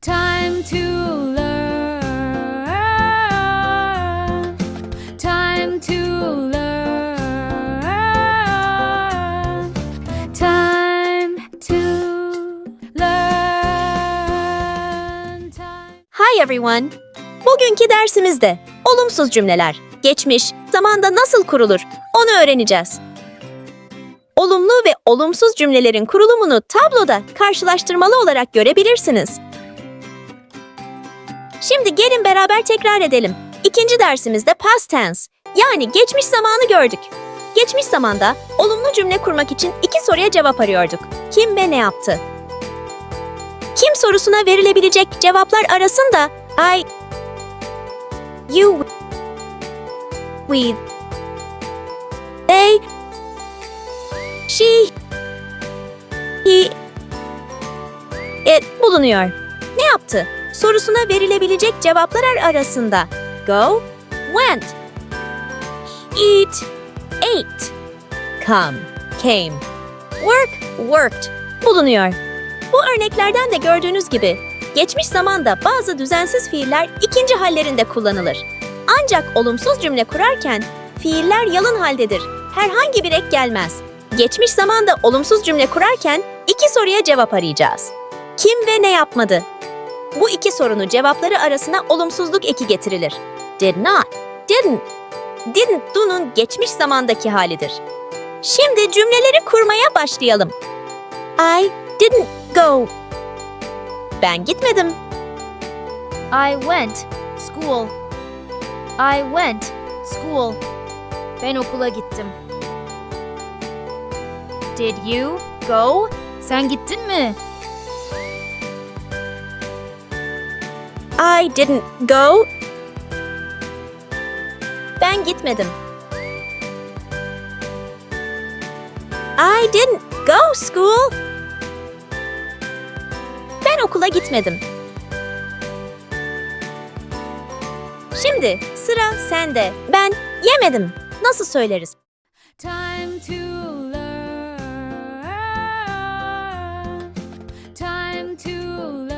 Time to learn. Time to learn. Time to learn. Time. Hi everyone. Bugünkü dersimizde olumsuz cümleler, geçmiş, zamanda nasıl kurulur onu öğreneceğiz. Olumlu ve olumsuz cümlelerin kurulumunu tabloda karşılaştırmalı olarak görebilirsiniz. Şimdi gelin beraber tekrar edelim. İkinci dersimizde past tense yani geçmiş zamanı gördük. Geçmiş zamanda olumlu cümle kurmak için iki soruya cevap arıyorduk. Kim ve ne yaptı? Kim sorusuna verilebilecek cevaplar arasında I, you, we, they, she, he, it bulunuyor. Sorusuna verilebilecek cevaplar arasında go, went, eat, ate, come, came, work, worked bulunuyor. Bu örneklerden de gördüğünüz gibi geçmiş zamanda bazı düzensiz fiiller ikinci hallerinde kullanılır. Ancak olumsuz cümle kurarken fiiller yalın haldedir. Herhangi bir ek gelmez. Geçmiş zamanda olumsuz cümle kurarken iki soruya cevap arayacağız. Kim ve ne yapmadı? Bu iki sorunun cevapları arasına olumsuzluk eki getirilir. Did not, didn't. Didn't do'nun geçmiş zamandaki halidir. Şimdi cümleleri kurmaya başlayalım. I didn't go. Ben gitmedim. I went school. I went school. Ben okula gittim. Did you go? Sen gittin mi? I didn't go. Ben gitmedim. I didn't go school. Ben okula gitmedim. Şimdi sıra sende. Ben yemedim. Nasıl söyleriz? Time to learn. Time to learn.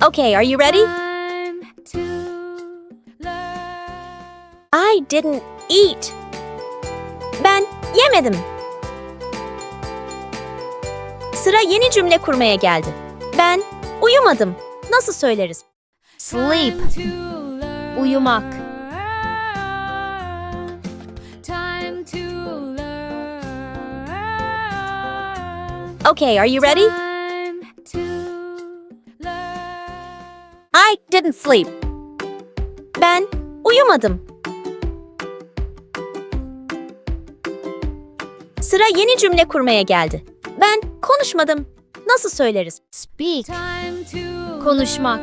Okay, are you ready? I didn't eat. Ben yemedim. Sıra yeni cümle kurmaya geldi. Ben uyumadım. Nasıl söyleriz? Sleep. Uyumak. Okay, are you ready? Didn't sleep. Ben uyumadım. Sıra yeni cümle kurmaya geldi. Ben konuşmadım. Nasıl söyleriz? Speak. Konuşmak.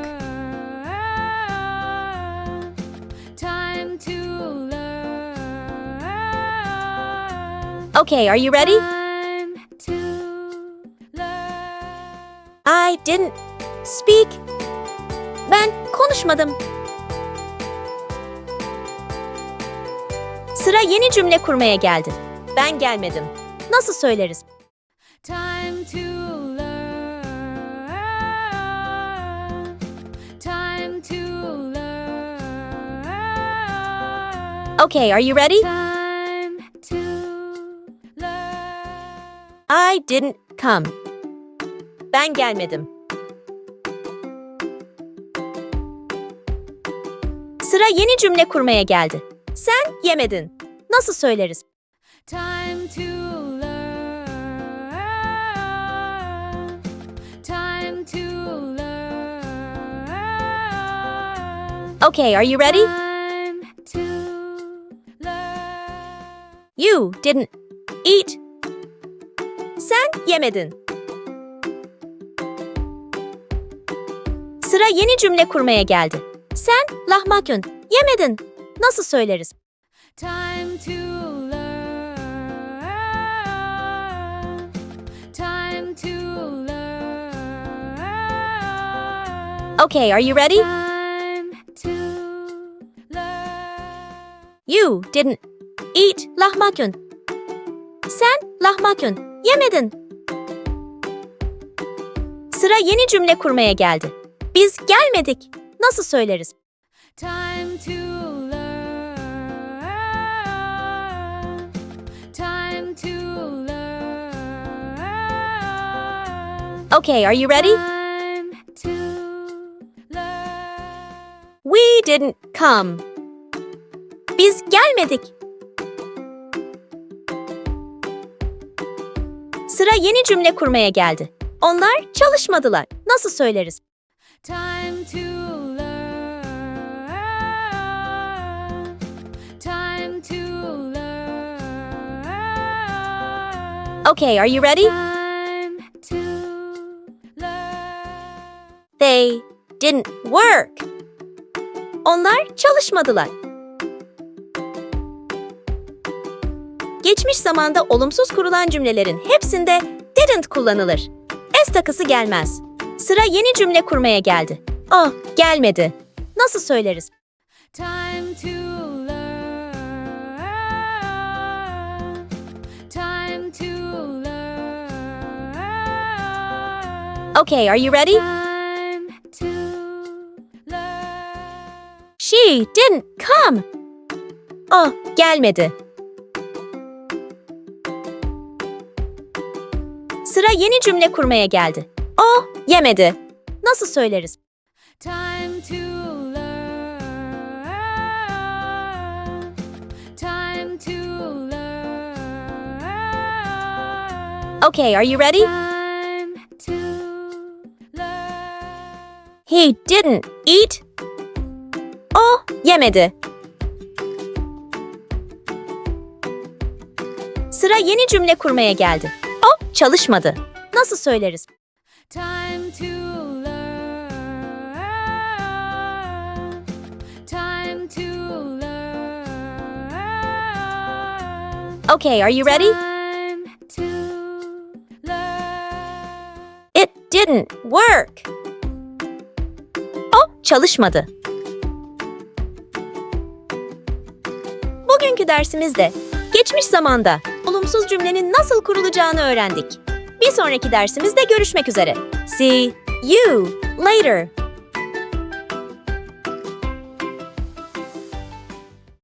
Okay, are you ready? I didn't speak. Konuşmadım. Sıra yeni cümle kurmaya geldi. Ben gelmedim. Nasıl söyleriz? Time to learn. Time to learn. Okay, are you ready? Time to learn. I didn't come. Ben gelmedim. Sıra yeni cümle kurmaya geldi. Sen yemedin. Nasıl söyleriz? Time to learn. Time to learn. Okay, are you ready? Time to learn. You didn't eat. Sen yemedin. Sıra yeni cümle kurmaya geldi. Sen lahmacun yemedin. Nasıl söyleriz? Time to learn. Time to learn. Okay, are you ready? Time to learn. You didn't eat lahmacun. Sen lahmacun yemedin. Sıra yeni cümle kurmaya geldi. Biz gelmedik. Nasıl söyleriz? Time to learn. Time to learn. Okay, are you ready? Time to learn. We didn't come. Biz gelmedik. Sıra yeni cümle kurmaya geldi. Onlar çalışmadılar. Nasıl söyleriz? Time to Okay, are you ready? They didn't work. Onlar çalışmadılar. Geçmiş zamanda olumsuz kurulan cümlelerin hepsinde didn't kullanılır. S takısı gelmez. Sıra yeni cümle kurmaya geldi. Oh, gelmedi. Nasıl söyleriz? Time to Okay, are you ready? She didn't come. Oh, gelmedi. Sıra yeni cümle kurmaya geldi. Oh, yemedi. Nasıl söyleriz? Time to learn. Time to learn. Okay, are you ready? He didn't eat. Oh, yemedi. Sıra yeni cümle kurmaya geldi. Oh, çalışmadı. Nasıl söyleriz? Time to learn. Time to learn. Okay, are you ready? Time to learn. It didn't work. Çalışmadı. Bugünkü dersimizde geçmiş zamanda olumsuz cümlenin nasıl kurulacağını öğrendik. Bir sonraki dersimizde görüşmek üzere. See you later.